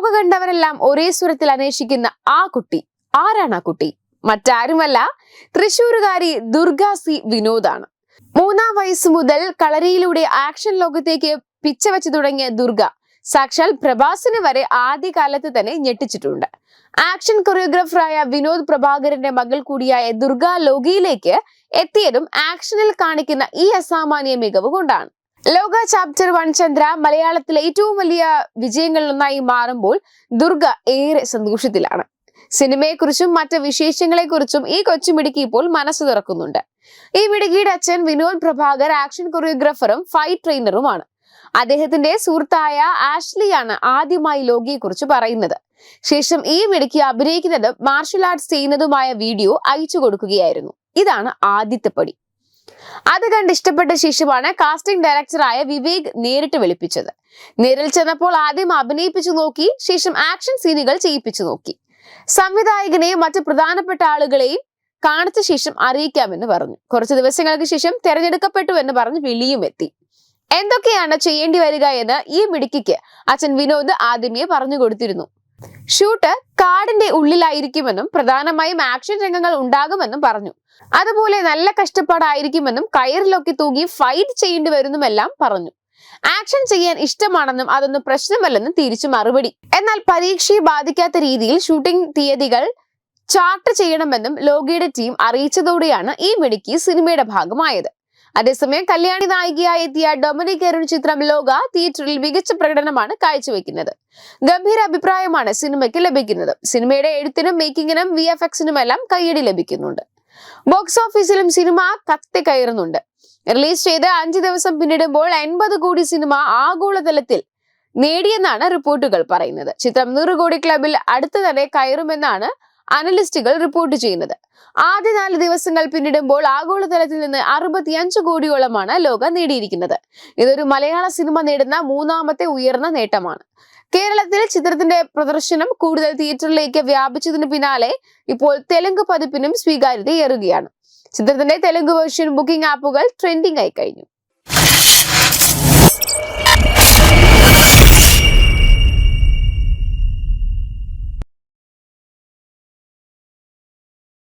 ലോക കണ്ടവരെല്ലാം ഒരേ സ്വരത്തിൽ അന്വേഷിക്കുന്ന ആ കുട്ടി ആരാണ് ആ കുട്ടി? മറ്റാരുമല്ല തൃശൂരുകാരി ദുർഗ സി വിനോദാണ്. മൂന്നാം വയസ്സ് മുതൽ കളരിയിലൂടെ ആക്ഷൻ ലോകത്തേക്ക് പിച്ചവെച്ചു തുടങ്ങിയ ദുർഗ സാക്ഷാൽ പ്രഭാസിന് വരെ ആദ്യകാലത്ത് തന്നെ ഞെട്ടിച്ചിട്ടുണ്ട്. ആക്ഷൻ കൊറിയോഗ്രാഫറായ വിനോദ് പ്രഭാകരന്റെ മകൾ കൂടിയായ ദുർഗ ലോകിയിലേക്ക് എത്തിയതും ആക്ഷനിൽ കാണിക്കുന്ന ഈ അസാമാന്യ മികവ് കൊണ്ടാണ്. ലോക ചാപ്റ്റർ വൺ ചന്ദ്ര മലയാളത്തിലെ ഏറ്റവും വലിയ വിജയങ്ങളിലൊന്നായി മാറുമ്പോൾ ദുർഗ ഏറെ സന്തോഷത്തിലാണ്. സിനിമയെക്കുറിച്ചും മറ്റ് വിശേഷങ്ങളെക്കുറിച്ചും ഈ കൊച്ചുമിടുക്കി ഇപ്പോൾ മനസ്സ് തുറക്കുന്നുണ്ട്. ഈ മിടുക്കിയുടെ അച്ഛൻ വിനോദ് പ്രഭാകർ ആക്ഷൻ കൊറിയോഗ്രാഫറും ഫൈറ്റ് ട്രെയിനറുമാണ് അദ്ദേഹത്തിന്റെ സുഹൃത്തായ ആഷ്ലിയാണ് ആദ്യമായി ലോകിയെക്കുറിച്ച് പറയുന്നത്. ശേഷം ഈ മിടുക്കി അഭിനയിക്കുന്നതും മാർഷൽ ആർട്സ് ചെയ്യുന്നതുമായ വീഡിയോ അയച്ചു കൊടുക്കുകയായിരുന്നു. ഇതാണ് ആദ്യത്തെ പടി. അത് കണ്ട് ഇഷ്ടപ്പെട്ട ശിശുവാണ് കാസ്റ്റിംഗ് ഡയറക്ടറായ വിവേക് നേരിട്ട് വിളിപ്പിച്ചത്. നേരിൽ ചെന്നപ്പോൾ ആദ്യം അഭിനയിപ്പിച്ചു നോക്കി ശേഷം ആക്ഷൻ സീനുകൾ ചെയ്യിപ്പിച്ചു നോക്കി. സംവിധായകനെയും മറ്റ് പ്രധാനപ്പെട്ട ആളുകളെയും കാണിച്ച ശേഷം അറിയിക്കാമെന്ന് പറഞ്ഞു. കുറച്ച് ദിവസങ്ങൾക്ക് ശേഷം തെരഞ്ഞെടുക്കപ്പെട്ടു എന്ന് പറഞ്ഞ് വിളിയും എത്തി. എന്തൊക്കെയാണ് ചെയ്യേണ്ടി വരിക എന്ന് ഈ മിടുക്കിക്ക് അച്ഛൻ വിനോദ് ആദ്യമേ പറഞ്ഞു കൊടുത്തിരുന്നു. ഷൂട്ട് കാടിന്റെ ഉള്ളിലായിരിക്കുമെന്നും പ്രധാനമായും ആക്ഷൻ രംഗങ്ങൾ ഉണ്ടാകുമെന്നും പറഞ്ഞു. അതുപോലെ നല്ല കഷ്ടപ്പാടായിരിക്കുമെന്നും കയറിലൊക്കെ തൂങ്ങി ഫൈറ്റ് ചെയ്യേണ്ടി വരുന്നുമെല്ലാം പറഞ്ഞു. ആക്ഷൻ ചെയ്യാൻ ഇഷ്ടമാണെന്നും അതൊന്നും പ്രശ്നമല്ലെന്നും തിരിച്ചു മറുപടി. എന്നാൽ പരീക്ഷയെ ബാധിക്കാത്ത രീതിയിൽ ഷൂട്ടിംഗ് തീയതികൾ ചാർട്ട് ചെയ്യണമെന്നും ലോകയുടെ ടീം അറിയിച്ചതോടെയാണ് ഈ മിടുക്കി സിനിമയുടെ ഭാഗമായത്. അതേസമയം കല്യാണി നായികയായി എത്തിയ ഡൊമിനിക് അരുൺ ചിത്രം ലോക തിയേറ്ററിൽ മികച്ച പ്രകടനമാണ് കാഴ്ചവെക്കുന്നത്. ഗംഭീര അഭിപ്രായമാണ് സിനിമയ്ക്ക് ലഭിക്കുന്നത്. സിനിമയുടെ എഴുത്തിനും മേക്കിങ്ങിനും വി എഫ് എക്സിനുമെല്ലാം കയ്യടി ലഭിക്കുന്നുണ്ട്. ബോക്സ് ഓഫീസിലും സിനിമ കത്തി കയറുന്നുണ്ട്. റിലീസ് ചെയ്ത് അഞ്ച് ദിവസം പിന്നിടുമ്പോൾ എൺപത് കോടി സിനിമ ആഗോളതലത്തിൽ നേടിയെന്നാണ് റിപ്പോർട്ടുകൾ പറയുന്നത്. ചിത്രം നൂറ് കോടി ക്ലബിൽ അടുത്തു തന്നെ കയറുമെന്നാണ് അനലിസ്റ്റുകൾ റിപ്പോർട്ട് ചെയ്യുന്നത്. ആദ്യ നാല് ദിവസങ്ങൾ പിന്നിടുമ്പോൾ ആഗോളതലത്തിൽ നിന്ന് അറുപത്തിയഞ്ച് കോടിയോളമാണ് ലോക നേടിയിരിക്കുന്നത്. ഇതൊരു മലയാള സിനിമ നേടുന്ന മൂന്നാമത്തെ ഉയർന്ന നേട്ടമാണ്. കേരളത്തിൽ ചിത്രത്തിന്റെ പ്രദർശനം കൂടുതൽ തിയേറ്ററിലേക്ക് വ്യാപിച്ചതിന് പിന്നാലെ ഇപ്പോൾ തെലുങ്ക് പതിപ്പിനും സ്വീകാര്യതയേറുകയാണ്. ചിത്രത്തിന്റെ തെലുങ്ക് വേർഷൻ ബുക്കിംഗ് ആപ്പുകൾ ട്രെൻഡിംഗ് ആയി കഴിഞ്ഞു.